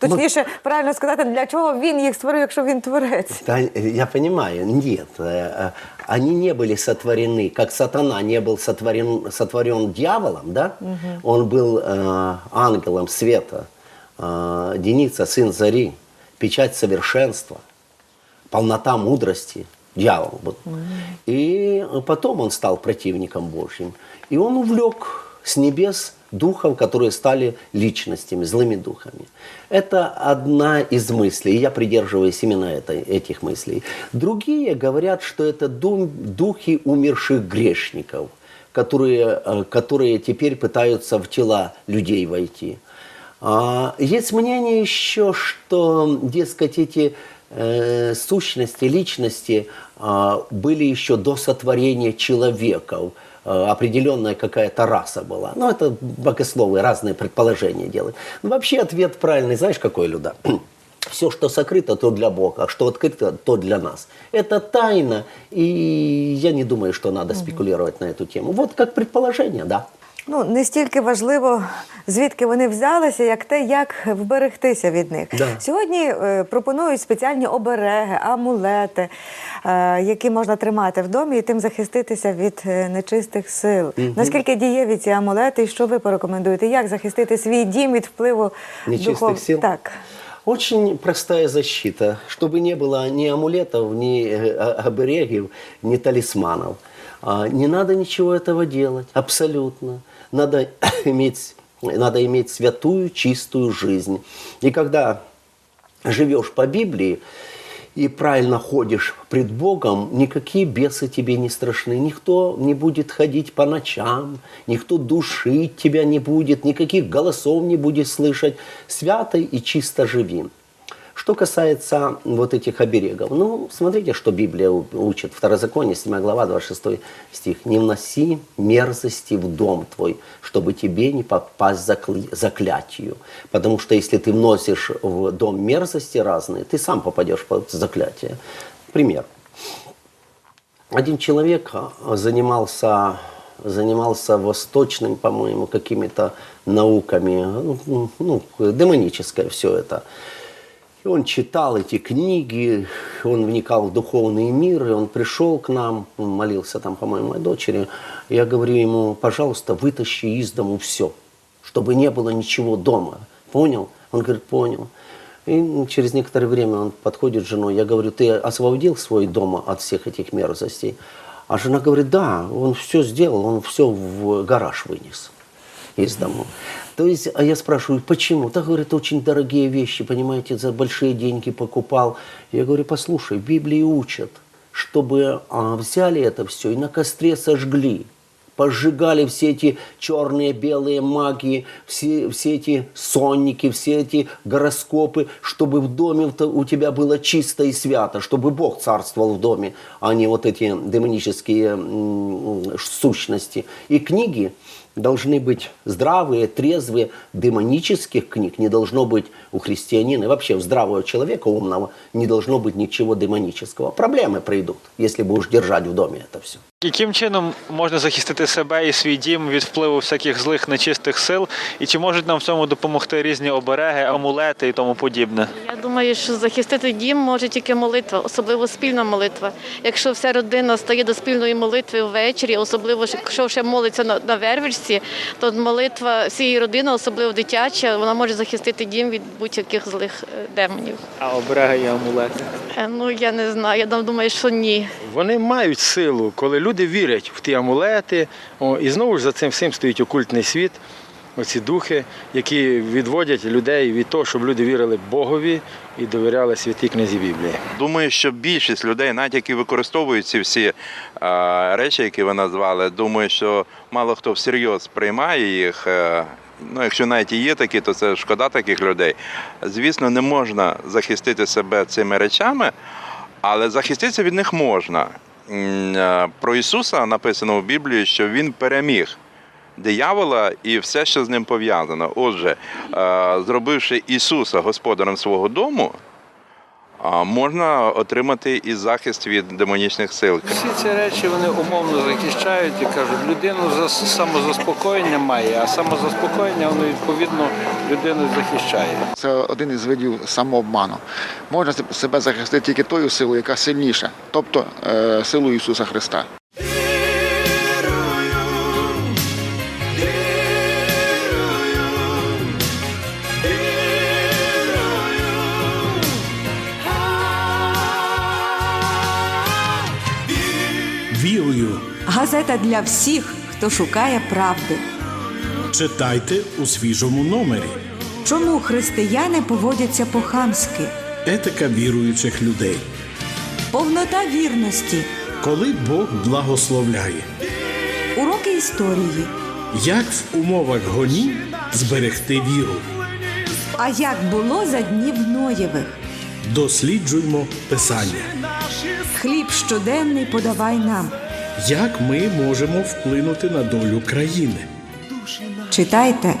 Точніше, правильно сказати, для чого він їх створив, якщо він творець. Да, я понимаю, нет. э, э, Они не были сотворены, как сатана не был сотворен, сотворен дьяволом, да? Он был э, ангелом света, э, Деница, сын зари, печать совершенства, полнота мудрости, дьявол был. И потом он стал противником Божьим. И он увлек с небес духов, которые стали личностями, злыми духами. Это одна из мыслей, и я придерживаюсь именно этой, этих мыслей. Другие говорят, что это духи умерших грешников, которые, э, которые теперь пытаются в тела людей войти. А, есть мнение еще, что, дескать, эти э, сущности, личности а, были еще до сотворения человеков. Э, определенная какая-то раса была. Ну, это богословы разные предположения делают. Но вообще ответ правильный, знаешь, какой, Люда? Все, что сокрыто, то для Бога, а что открыто, то для нас. Это тайна, и я не думаю, что надо спекулировать на эту тему. Вот как предположение, да. Ну, не стільки важливо, звідки вони взялися, як те, як вберегтися від них. Да. Сьогодні е, пропонують спеціальні обереги, амулети, е, які можна тримати в домі і тим захиститися від е, нечистих сил. Наскільки дієві ці амулети, і що ви порекомендуєте? Як захистити свій дім від впливу Нечистих духов? сил? Так. Очень простая защита, чтобы не было ни амулетов, ни э, а- оберегов, ни талисманов. А, Не надо ничего этого делать, абсолютно. Надо иметь, надо иметь святую, чистую жизнь. И когда живешь по Библии и правильно ходишь пред Богом, никакие бесы тебе не страшны. Никто не будет ходить по ночам, никто душить тебя не будет, никаких голосов не будет слышать. Свято и чисто живи. Что касается вот этих оберегов, ну, смотрите, что Библия учит. Второзаконие, 7 глава, 26 стих. «Не вноси мерзости в дом твой, чтобы тебе не попасть закл- заклятию». Потому что если ты вносишь в дом мерзости разные, ты сам попадешь под заклятие. Пример. Один человек занимался, занимался восточным, по-моему, какими-то науками, ну, ну, демоническое все это. И он читал эти книги, он вникал в духовный мир, и он пришел к нам, молился там, по-моему, моей дочери. Я говорю ему, пожалуйста, вытащи из дому все, чтобы не было ничего дома. Понял? Он говорит, понял. И через некоторое время он подходит к женой, я говорю, ты освободил свой дом от всех этих мерзостей? А жена говорит, да, он все сделал, он все в гараж вынес из дому. То есть, а я спрашиваю, почему? Так, говорит, очень дорогие вещи, понимаете, за большие деньги покупал. Я говорю, послушай, в Библии учат, чтобы а, взяли это все и на костре сожгли. Пожигали все эти черные, белые магии, все, все эти сонники, все эти гороскопы, чтобы в доме у те- у тебя было чисто и свято, чтобы Бог царствовал в доме, а не вот эти демонические сущности. И книги должны быть здравые, трезвые. Демонических книг не должно быть у христианина. И вообще у здравого человека, умного, не должно быть ничего демонического. Проблемы придут, если будешь держать в доме это все. Яким чином можна захистити себе і свій дім від впливу всяких злих нечистих сил? І чи можуть нам в цьому допомогти різні обереги, амулети і тому подібне? Я думаю, що захистити дім може тільки молитва, особливо спільна молитва. Якщо вся родина стає до спільної молитви ввечері, особливо ж, якщо ще молиться на, на вервичці, то молитва всієї родини, особливо дитяча, вона може захистити дім від будь-яких злих е, демонів. А обереги і амулети. Е, Ну я не знаю, я думаю, що ні. Вони мають силу, коли люди вірять в ті амулети. О, і знову ж за цим всім стоїть окультний світ, оці духи, які відводять людей від того, щоб люди вірили Богові і довіряли святій книзі Біблії. Думаю, що більшість людей, навіть які використовують ці всі е, речі, які ви назвали, думаю, що мало хто всерйоз приймає їх. е, Ну, якщо навіть і є такі, то це шкода таких людей. Звісно, не можна захистити себе цими речами, але захиститися від них можна. Е, Про Ісуса написано в Біблії, що Він переміг диявола і все, що з ним пов'язано. Отже, е, зробивши Ісуса господарем свого дому, можна отримати і захист від демонічних сил. Всі ці речі вони умовно захищають і кажуть, людину за самозаспокоєння має, а самозаспокоєння воно відповідно людину захищає. Це один із видів самообману. Можна себе захистити тільки тою силою, яка сильніша, тобто е, силою Ісуса Христа. Газета для всіх, хто шукає правди. Читайте у свіжому номері. Чому християни поводяться по-хамськи? Етика віруючих людей. Повнота вірності, Коли Бог благословляє. уроки історії. Як в умовах гоні зберегти віру. А як було за днів Ноєвих? Досліджуймо Писання. Хліб щоденний подавай нам Як ми можемо вплинути на долю країни? Читайте,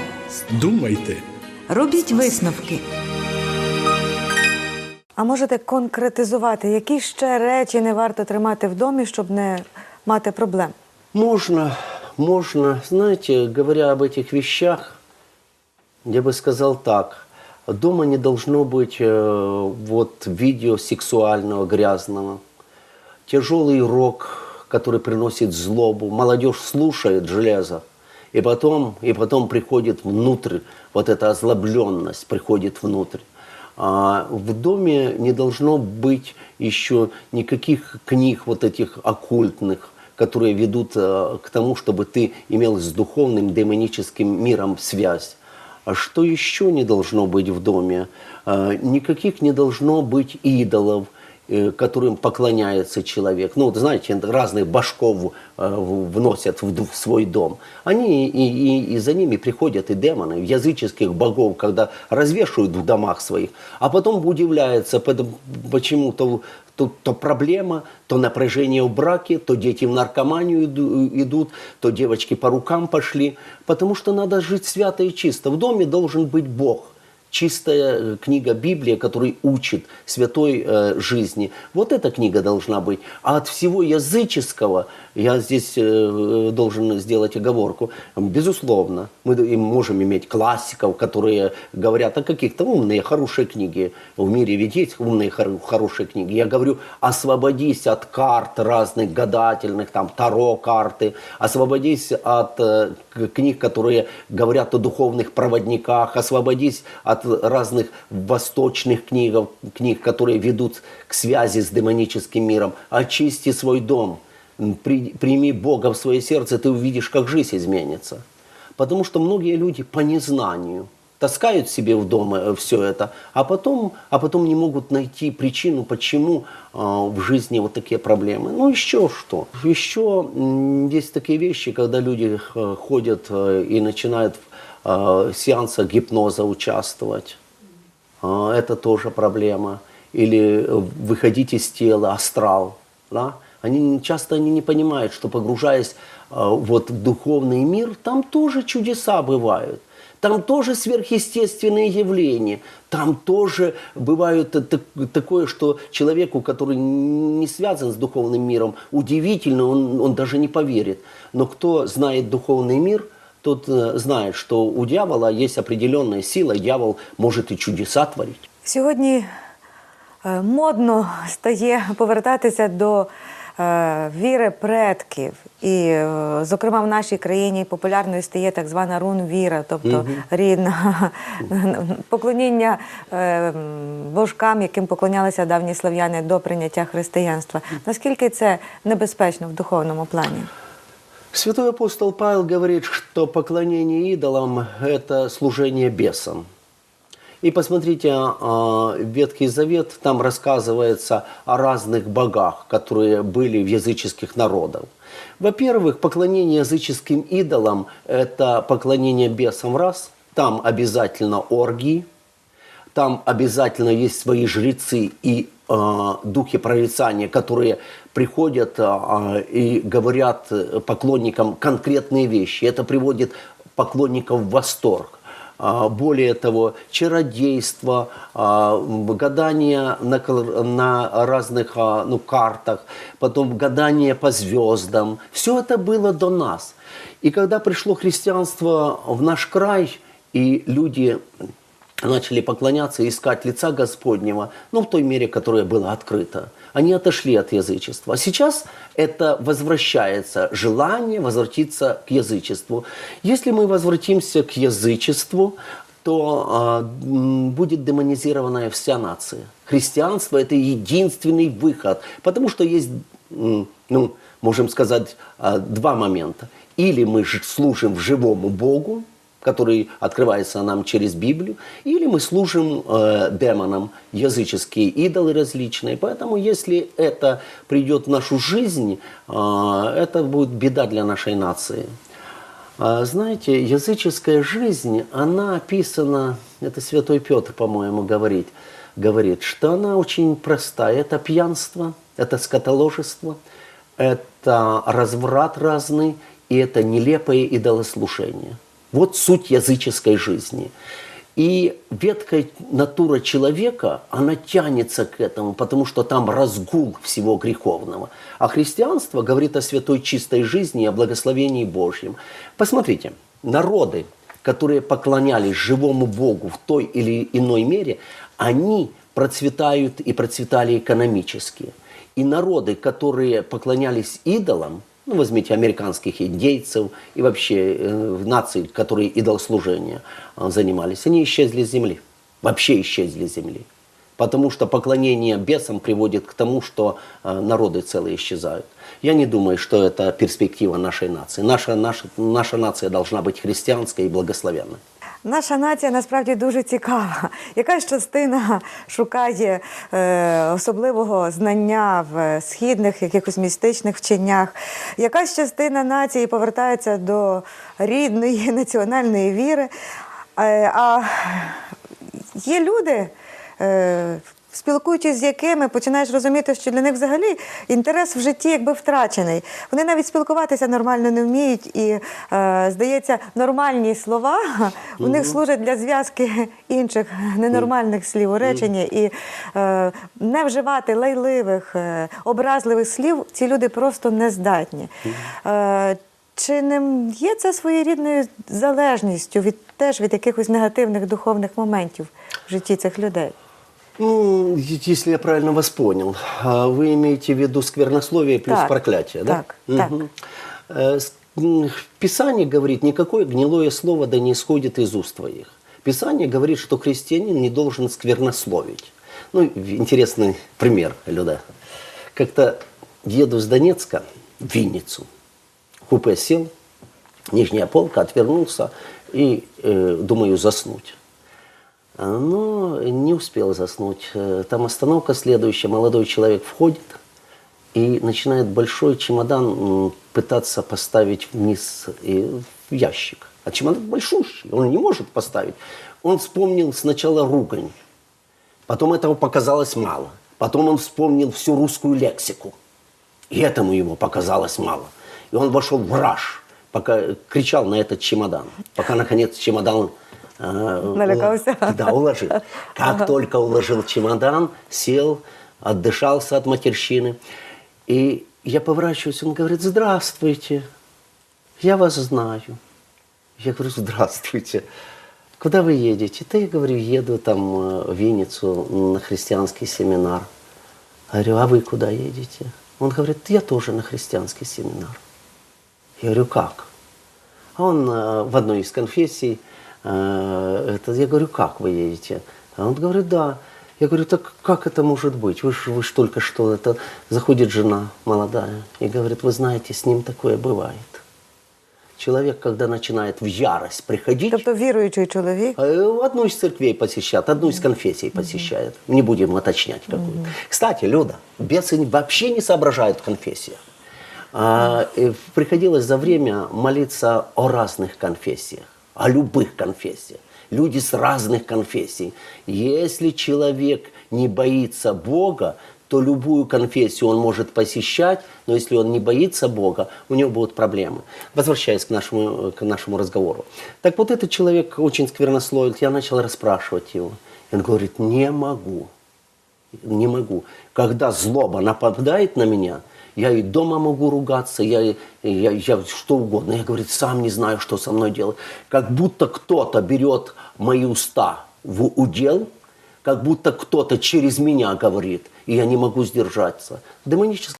Думайте. робіть висновки. А можете конкретизувати, які ще речі не варто тримати в домі, щоб не мати проблем? Можно, можно, знаете, говоря об этих вещах, я бы сказал так. Дома не должно быть э, вот видео сексуального, грязного. Тяжелый рок, который приносит злобу. Молодежь слушает железо. И потом, и потом приходит внутрь, вот эта озлобленность приходит внутрь. А в доме не должно быть еще никаких книг вот этих оккультных, которые ведут э, к тому, чтобы ты имел с духовным демоническим миром связь. А что еще не должно быть в доме? Э, Никаких не должно быть идолов, которым поклоняется человек. Ну, вот знаете, разных башков э, вносят в свой дом. Они и, и- и за ними приходят и демоны, языческих богов, когда развешивают в домах своих, а потом удивляются, потом- почему то, то, проблема, то напряжение в браке, то дети в наркоманию иду- идут, то девочки по рукам пошли, потому что надо жить свято и чисто. В доме должен быть Бог чистая э, книга Библия, который учит святой э, жизни. Вот эта книга должна быть. А от всего языческого, я здесь э, должен сделать оговорку, безусловно, мы можем иметь классиков, которые говорят о каких-то умные, хорошие книги. В мире ведь есть умные, хор- хорошие книги. Я говорю, освободись от карт разных гадательных, там, таро карты, освободись от э, книг, которые говорят о духовных проводниках, освободись от разных восточных книг, книг, которые ведут к связи с демоническим миром. Очисти свой дом, при- прими Бога в свое сердце, ты увидишь, как жизнь изменится. Потому что многие люди по незнанию таскают себе в дом все это, а потом, а потом не могут найти причину, почему а, в жизни вот такие проблемы. Ну, еще что? Еще есть такие вещи, когда люди э, ходят э, и начинают в э, сеансах гипноза участвовать. А, Это тоже проблема. Или э, выходить из тела, астрал. Да? Они часто они не понимают, что погружаясь а, вот в духовный мир, там тоже чудеса бывают. Там тоже сверхъестественные явления. Там тоже бывает та- та- такое, что человеку, который не связан с духовным миром, удивительно, он, он даже не поверит. Но кто знает духовный мир, тот э, знает, что у дьявола есть определенная сила, дьявол может и чудеса творить. Сьогодні е, модно стає повертатися до віри предків. І, е, зокрема, в нашій країні популярною стає так звана рун-віра, тобто рідна поклоніння е, божкам, яким поклонялися давні слав'яни до прийняття християнства. Наскільки це небезпечно в духовному плані? Святой апостол Павел говорит, что поклонение идолам – это служение бесам. И посмотрите, а, Ветхий Завет, там рассказывается о разных богах, которые были в языческих народах. Во-первых, поклонение языческим идолам – это поклонение бесам раз, там обязательно оргии, там обязательно есть свои жрецы и э, духи прорицания, которые приходят э, и говорят поклонникам конкретные вещи. Это приводит поклонников в восторг. А, более того, чародейство, а, гадание на, на разных а, ну, картах, потом гадание по звездам. Все это было до нас. И когда пришло христианство в наш край, и люди начали поклоняться искать лица Господнего, ну, в той мере, которая была открыта. Они отошли от язычества. А сейчас это возвращается, желание возвратиться к язычеству. Если мы возвратимся к язычеству, то м, будет демонизированная вся нация. Христианство – это единственный выход, потому что есть, ну, можем сказать, а, два момента. Или мы служим живому Богу, который открывается нам через Библию, или мы служим э, демонам, языческие идолы различные. Поэтому, если это придет в нашу жизнь, э, это будет беда для нашей нации. А, Знаете, языческая жизнь, она описана, это святой Петр, по-моему, говорит, говорит, что она очень простая. Это пьянство, это скотоложество, это разврат разный, и это нелепое идолослужение. Вот суть языческой жизни. И веткая натура человека, она тянется к этому, потому что там разгул всего греховного. А христианство говорит о святой чистой жизни и о благословении Божьем. Посмотрите, народы, которые поклонялись живому Богу в той или иной мере, они процветают и процветали экономически. И народы, которые поклонялись идолам, ну, возьмите американских индейцев и вообще э, наций, которые идолослужением э, занимались, они исчезли с земли. Вообще исчезли с земли. Потому что поклонение бесам приводит к тому, что э, народы целые исчезают. Я не думаю, что это перспектива нашей нации. Наша, наша, наша нация должна быть христианской и благословенной. Наша нація насправді дуже цікава. Якась частина шукає е, особливого знання в східних якихось містичних вченнях. Якась частина нації повертається до рідної національної віри. Е, а є люди. Е, Спілкуючись з якими, починаєш розуміти, що для них взагалі інтерес в житті якби втрачений. Вони навіть спілкуватися нормально не вміють, і е, здається, нормальні слова у них служать для зв'язки інших ненормальних слів у реченні. І е, не вживати лайливих, е, образливих слів ці люди просто не здатні. Е, чи не є це своєрідною залежністю від теж від якихось негативних духовних моментів в житті цих людей? Ну, если я правильно вас понял, а, вы имеете в виду сквернословие плюс Так, проклятие, да? так, так. Э, Писание говорит, никакое гнилое слово да не исходит из уст твоих. Писание говорит, что христианин не должен сквернословить. Ну, интересный пример, Люда. Как-то еду с Донецка в Винницу. Купе сел, нижняя полка, отвернулся и э, думаю заснуть. А, Но не успел заснуть. Э, Там остановка следующая. Молодой человек входит и начинает большой чемодан пытаться поставить вниз и в ящик. А чемодан большущий, он не может поставить. Он вспомнил сначала ругань, потом этого показалось мало. Потом он вспомнил всю русскую лексику. И этому ему показалось мало. И он вошел в раж, пока кричал на этот чемодан, пока наконец чемодан э, Налякался. ула- Да, уложил. Как только уложил чемодан, сел, отдышался от матерщины. И я поворачиваюсь, он говорит, здравствуйте, я вас знаю. Я говорю, здравствуйте. Куда вы едете? Да я говорю, еду там э, в Винницу на христианский семинар. Говорю, а вы куда едете? Он говорит, я тоже на христианский семинар. Я говорю, как? А он э, в одной из конфессий, э, это, я говорю, как вы едете? А он говорит, да. Я говорю, так как это может быть? Вы же вы ж только что, это заходит жена молодая и говорит, вы знаете, с ним такое бывает. Человек, когда начинает в ярость приходить, Тобто віруючий чоловік. Э, Одну из церквей посещает, одну из конфессий посещает. Не будем уточнять какую. Кстати, Люда, бесы вообще не соображают в конфессиях. А, э, приходилось за время молиться о разных конфессиях, о любых конфессиях. Люди с разных конфессий. Если человек не боится Бога, то любую конфессию он может посещать, но если он не боится Бога, у него будут проблемы. Возвращаясь к нашему, к нашему разговору. Так вот этот человек очень сквернословил, я начал расспрашивать его. Он говорит, не могу, не могу. Когда злоба нападает на меня, я и дома могу ругаться, я, я, я что угодно. Я, говорит, сам не знаю, что со мной делать. Как будто кто-то берет мои уста в удел, как будто кто-то через меня говорит, и я не могу сдержаться. Демоническое